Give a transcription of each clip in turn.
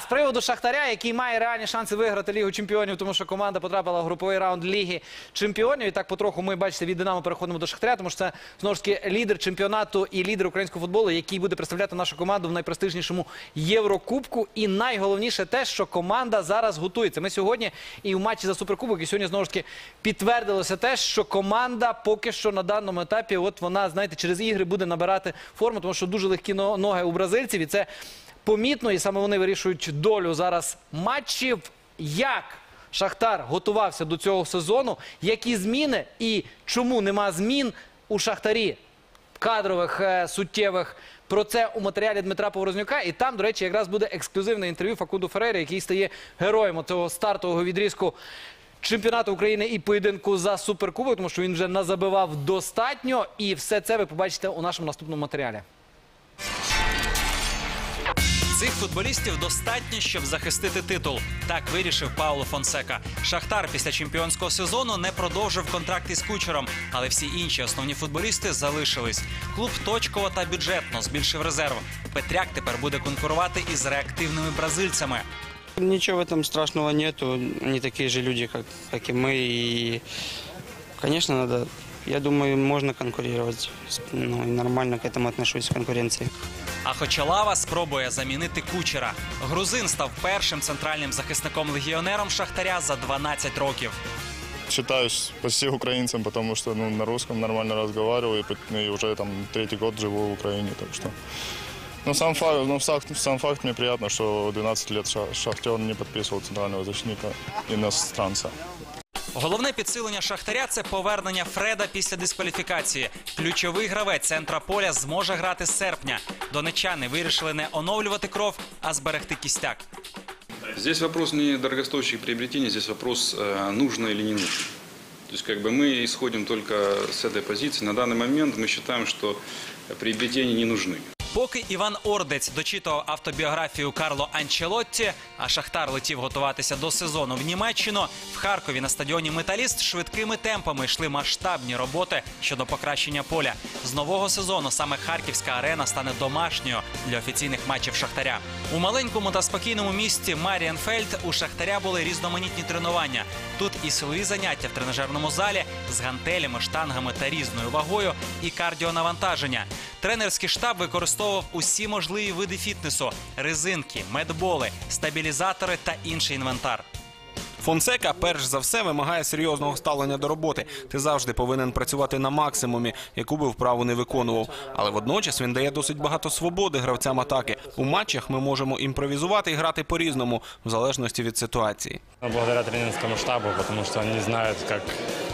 з приводу Шахтаря, який має реальні шанси виграти Лігу Чемпіонів, тому що команда потрапила в груповий раунд Ліги Чемпіонів. І так потроху ми бачите від Динамо переходимо до Шахтаря, тому що це знову ж таки лідер чемпіонату і лідер українського футболу, який буде представляти нашу команду в найпрестижнішому Єврокубку. І найголовніше те, що команда зараз готується. Ми сьогодні і в матчі за суперкубок, і сьогодні знову ж таки підтвердилося те, що команда поки що на даному етапі, от вона, знаєте, через ігри буде набирати форму, тому що дуже легкі ноги у бразильців, і це помітно, і саме вони вирішують долю зараз матчів. Як Шахтар готувався до цього сезону, які зміни і чому нема змін у Шахтарі кадрових е, суттєвих. Про це у матеріалі Дмитра Поворознюка. І там, до речі, якраз буде ексклюзивне інтерв'ю Факуду Феррері, який стає героєм цього стартового відрізку чемпіонату України і поєдинку за суперкубок, тому що він вже назабивав достатньо. І все це ви побачите у нашому наступному матеріалі. Цих футболістів достатньо, щоб захистити титул. Так вирішив Пауло Фонсека. Шахтар після чемпіонського сезону не продовжив контракт із кучером, але всі інші основні футболісти залишились. Клуб точково та бюджетно збільшив резерв. Петряк тепер буде конкурувати із реактивними бразильцями. Ничего в этом страшного нету. Они такие же люди, как, как и мы. И, конечно, надо. Я думаю, можно конкурировать. Ну, и нормально к этому отношусь, к конкуренции. А хоча лава спробує замінити кучера. Грузин став першим центральним захисником легіонером Шахтаря за 12 років. Считаюсь почти украинцем, потому что ну, на русском нормально пот- и уже там третий год живу в Украине, так что. Ну, сам факт, ну, сам, факт мне приятно, что 12 лет Ша- Шахтер не подписывал центрального защитника иностранца. Головне підсилення Шахтаря це повернення Фреда після дискваліфікації. Ключовий гравець центра поля зможе грати з серпня. Донечани вирішили не оновлювати кров, а зберегти кістяк. Здесь вопрос не дорогостоящих приобретений, здесь вопрос, э, нужно или не нужно. То есть как бы мы исходим только с этой позиции. На данный момент мы считаем, что приобретения не нужны. Поки Іван Ордець дочитував автобіографію Карло Анчелотті, а Шахтар летів готуватися до сезону в Німеччину, в Харкові на стадіоні Металіст швидкими темпами йшли масштабні роботи щодо покращення поля. З нового сезону саме Харківська арена стане домашньою для офіційних матчів Шахтаря. У маленькому та спокійному місті Маріенфельд у Шахтаря були різноманітні тренування. Тут і силові заняття в тренажерному залі з гантелями, штангами та різною вагою, і кардіонавантаження. Тренерський штаб використовував усі можливі види фітнесу: резинки, медболи, стабілізатори та інший інвентар. Фонсека перш за все вимагає серйозного ставлення до роботи. Ти завжди повинен працювати на максимумі, яку би вправу не виконував. Але водночас він дає досить багато свободи гравцям атаки. У матчах ми можемо імпровізувати і грати по-різному, в залежності від ситуації. Благодаря тренерскому штабу, потому что они знают, как с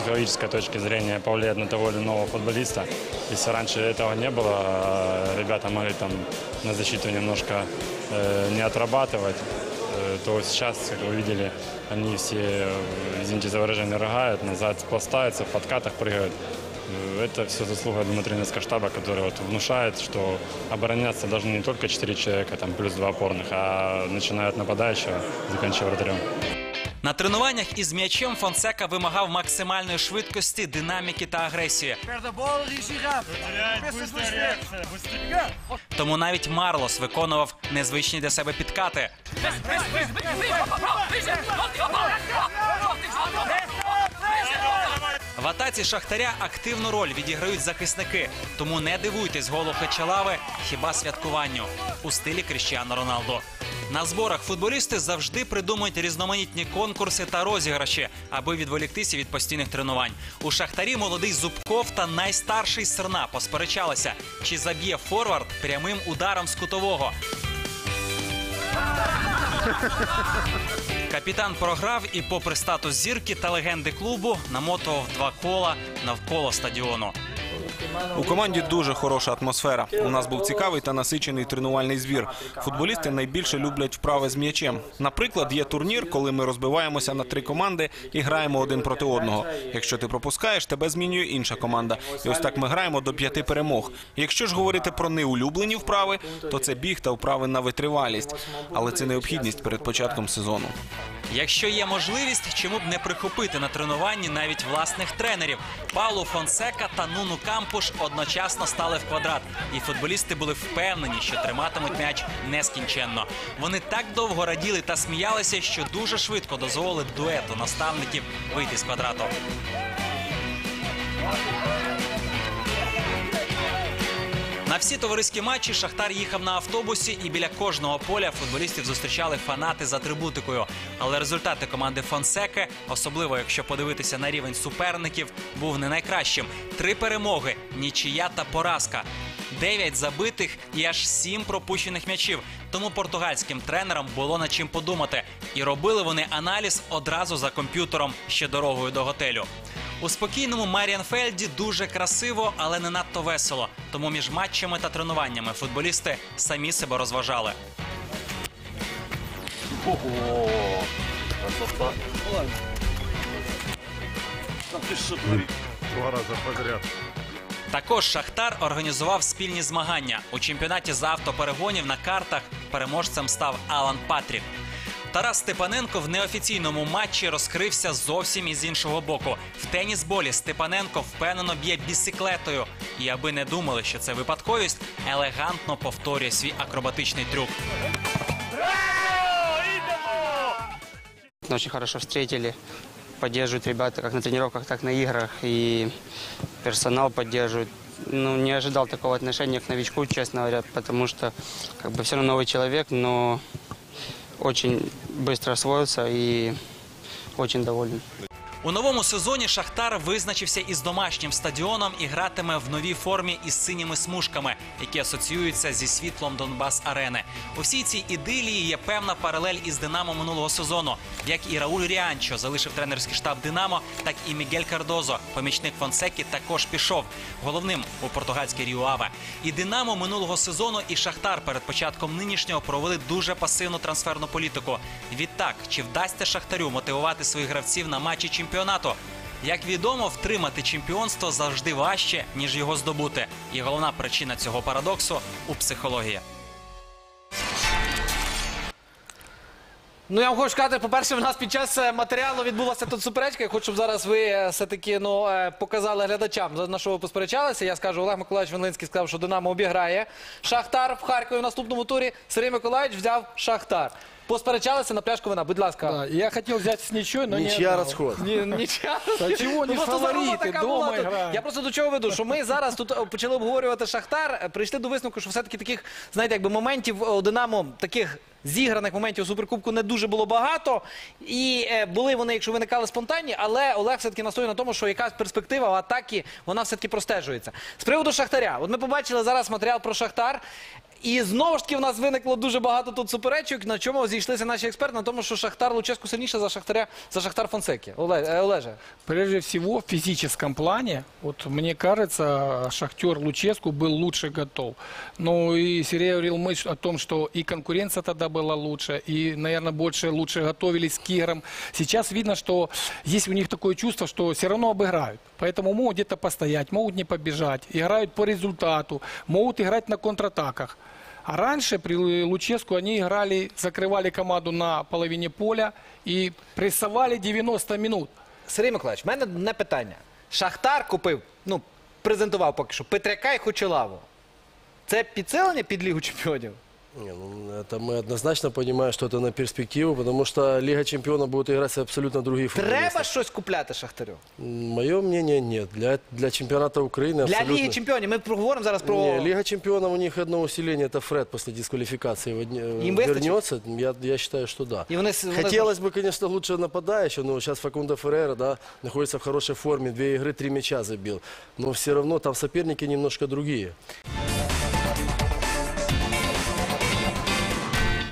психологической точки зрения повлиять на того или иного футболиста. Если раньше этого не было, а ребята могли там на защиту немножко э, не отрабатывать, э, то сейчас, как вы видели, они все, э, извините за выражение, рыгают, назад пластаются, в подкатах прыгают. Э, Это все заслуга, думаю, штаба, который вот внушает, что обороняться должны не только 4 человека, там, плюс 2 опорных, а начиная от нападающего, заканчивая вратарем. На тренуваннях із м'ячем Фонсека вимагав максимальної швидкості, динаміки та агресії. Тому навіть Марлос виконував незвичні для себе підкати. В атаці Шахтаря активну роль відіграють захисники. Тому не дивуйтесь голу Хачалави хіба святкуванню у стилі Кріщіано Роналдо. На зборах футболісти завжди придумують різноманітні конкурси та розіграші, аби відволіктися від постійних тренувань. У Шахтарі молодий Зубков та найстарший Серна посперечалися, чи заб'є форвард прямим ударом з кутового. Капітан програв і, попри статус зірки та легенди клубу, намотував два кола навколо стадіону. У команді дуже хороша атмосфера. У нас був цікавий та насичений тренувальний збір. Футболісти найбільше люблять вправи з м'ячем. Наприклад, є турнір, коли ми розбиваємося на три команди і граємо один проти одного. Якщо ти пропускаєш, тебе змінює інша команда. І ось так ми граємо до п'яти перемог. Якщо ж говорити про неулюблені вправи, то це біг та вправи на витривалість. Але це необхідність перед початком сезону. Якщо є можливість, чому б не прихопити на тренуванні навіть власних тренерів Паулу Фонсека та Нуну Кампу ж одночасно стали в квадрат, і футболісти були впевнені, що триматимуть м'яч нескінченно. Вони так довго раділи та сміялися, що дуже швидко дозволили дуету наставників вийти з квадрату. На всі товариські матчі Шахтар їхав на автобусі, і біля кожного поля футболістів зустрічали фанати з атрибутикою. Але результати команди Фонсеке, особливо якщо подивитися на рівень суперників, був не найкращим. Три перемоги, нічия та поразка. Дев'ять забитих і аж сім пропущених м'ячів. Тому португальським тренерам було над чим подумати. І робили вони аналіз одразу за комп'ютером ще дорогою до готелю. У спокійному Маріанфельді дуже красиво, але не надто весело. Тому між матчами та тренуваннями футболісти самі себе розважали. Також Шахтар організував спільні змагання у чемпіонаті з автоперегонів на картах. Переможцем став Алан Патрік. Тарас Степаненко в неофіційному матчі розкрився зовсім із іншого боку. В тенісболі Степаненко впевнено б'є бісиклетою. І аби не думали, що це випадковість, елегантно повторює свій акробатичний трюк. Очень хорошо встретили, поддерживают ребята как на тренировках, так на играх. И персонал поддерживает. Ну, не ожидал такого отношения к новичку, честно говоря, потому что как бы все равно новый человек, но очень быстро освоился и очень доволен. У новому сезоні Шахтар визначився із домашнім стадіоном і гратиме в новій формі із синіми смужками, які асоціюються зі світлом Донбас Арени. У всій цій ідилії є певна паралель із Динамо минулого сезону. Як і Рауль Ріанчо залишив тренерський штаб Динамо, так і Мігель Кардозо, помічник Фонсекі, також пішов головним у португальській Ріуаве. І Динамо минулого сезону, і Шахтар перед початком нинішнього провели дуже пасивну трансферну політику. Відтак, чи вдасться Шахтарю мотивувати своїх гравців на матчі чемпіонату? Як відомо, втримати чемпіонство завжди важче, ніж його здобути. І головна причина цього парадоксу у психології. Ну, я вам хочу сказати, по-перше, в нас під час е, матеріалу відбулася тут суперечка. Я хочу, щоб зараз ви е, все-таки ну, е, показали глядачам, за- на що ви посперечалися. Я скажу, Олег Миколаївич Венлинський сказав, що Динамо обіграє Шахтар в Харкові в наступному турі. Сергій Миколаївич взяв Шахтар. Посперечалися на пляшку вина. Будь ласка. Да, я хотел взять с ничьей, но не Ничья отдал. расход. Ні, нічого. Та чого ні, Ну, просто така дома тут. Я просто до чого веду, що ми зараз тут почали обговорювати Шахтар, прийшли до висновку, що все-таки таких, знаєте, якби моментів у Динамо, таких зіграних моментів Суперкубку не дуже було багато. І е, були вони, якщо виникали спонтанні, але Олег все-таки настоює на тому, що якась перспектива в атаки, вона все-таки простежується. З приводу Шахтаря, от ми побачили зараз матеріал про Шахтар. І знову ж таки в нас виникло дуже багато тут суперечок, на чому зійшлися наші експерти, на тому, що Шахтар Луческу сильніше за Шахтаря, за Шахтар Фонсекі. Оле, е, Олеже. Прежде всего, в физическом плане, вот мне кажется, Шахтер Луческу был лучше готов. Ну и Сергей говорил мы о том, что и конкуренция тогда была лучше, и, наверное, больше лучше готовились к играм. Сейчас видно, что есть у них такое чувство, что все равно обыграют. Поэтому могут где-то постоять, могут не побежать, играют по результату, могут играть на контратаках. А раньше при Луческу они играли, закрывали команду на половине поля и прессовали 90 минут. Сергій Миколаївич, в мене одне питання. Шахтар купив, ну, презентував поки що Петряка і Хочелаву. Це підсилення під Лігу чемпіонів? Не, ну, это мы однозначно понимаем, что это на перспективу, потому что Лига Чемпионов будет играть абсолютно другие футболисты. Треба щось купляти Шахтарю. Мое мнение нет. Для, для чемпионата Украины Для абсолютно... Ліги чемпіонів. Ми проговоримо зараз про. Не, Лига Чемпионов у них одно усиление, это Фред после дисквалификации его дне- Им выстачит? вернется. Я, я считаю, что да. І вони, с- вони Хотелось бы, конечно, лучше нападающего, но сейчас Факундо Феррера, да, находится в хорошей форме, две игры, три мяча забил. Но все равно там соперники немножко другие.